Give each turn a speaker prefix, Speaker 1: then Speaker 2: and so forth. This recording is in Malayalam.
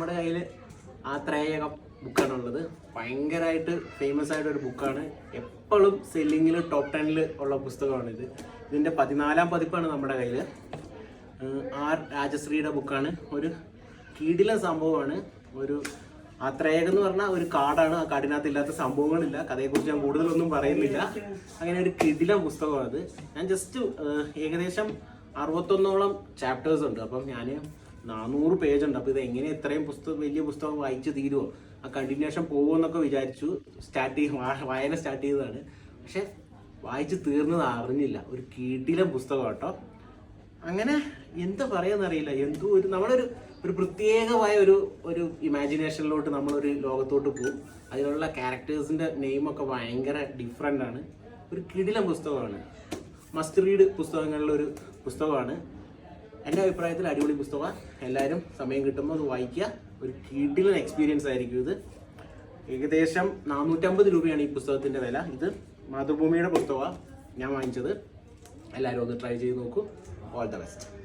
Speaker 1: നമ്മുടെ കയ്യിൽ ആ ത്രേയകം ബുക്കാണ് ഉള്ളത് ഭയങ്കരമായിട്ട് ഫേമസ് ആയിട്ട് ഒരു ബുക്കാണ് എപ്പോഴും സെല്ലിങ്ങിൽ ടോപ്പ് ടെനിൽ ഉള്ള പുസ്തകമാണിത്. ഇതിന്റെ പതിനാലാം പതിപ്പാണ് നമ്മുടെ കയ്യിൽ. ആർ രാജശ്രീയുടെ ബുക്കാണ് ഒരു കീടില സംഭവമാണ്. ഒരു ആ എന്ന് പറഞ്ഞാൽ ഒരു കാടാണ്. ആ കാടിനകത്ത് ഇല്ലാത്ത സംഭവങ്ങളില്ല. കഥയെക്കുറിച്ച് ഞാൻ കൂടുതലൊന്നും പറയുന്നില്ല. അങ്ങനെ ഒരു കിടില പുസ്തകമാണ് ഞാൻ ജസ്റ്റ് ഏകദേശം അറുപത്തൊന്നോളം ചാപ്റ്റേഴ്സ് ഉണ്ട്. അപ്പം ഞാൻ നാനൂറ് ഉണ്ട് അപ്പോൾ ഇത് എങ്ങനെ ഇത്രയും പുസ്തകം വലിയ പുസ്തകം വായിച്ചു തീരുമോ ആ കണ്ടിന്യൂഷൻ പോകുമെന്നൊക്കെ വിചാരിച്ചു സ്റ്റാർട്ട് ചെയ്യും വായന സ്റ്റാർട്ട് ചെയ്തതാണ്. പക്ഷേ വായിച്ചു തീർന്നത് അറിഞ്ഞില്ല. ഒരു കീട്ടിലെ പുസ്തകം കേട്ടോ അങ്ങനെ എന്താ പറയാന്നറിയില്ല. എന്തോ ഒരു നമ്മളൊരു ഒരു പ്രത്യേകമായ ഒരു ഒരു ഇമാജിനേഷനിലോട്ട് നമ്മളൊരു ലോകത്തോട്ട് പോകും അതിലുള്ള ക്യാരക്ടേഴ്സിന്റെ നെയിമൊക്കെ ഭയങ്കര ഡിഫറെന്റ് ആണ്. ഒരു കിടിലം പുസ്തകമാണ്. മസ്റ്റ് റീഡ് പുസ്തകങ്ങളിലൊരു പുസ്തകമാണ്. എന്റെ അഭിപ്രായത്തിൽ അടിപൊളി പുസ്തകമാണ് എല്ലാവരും സമയം കിട്ടുമ്പോൾ അത് വായിക്കുക. ഒരു കിടിലൻ എക്സ്പീരിയൻസ് ആയിരിക്കും ഇത്. ഏകദേശം നാനൂറ്റമ്പത് രൂപയാണ് ഈ പുസ്തകത്തിന്റെ വില. ഇത് മാതൃഭൂമിയുടെ പുസ്തകമാണ് ഞാൻ വാങ്ങിച്ചത്. എല്ലാവരും ഒന്ന് ട്രൈ ചെയ്ത് നോക്കൂ. All the best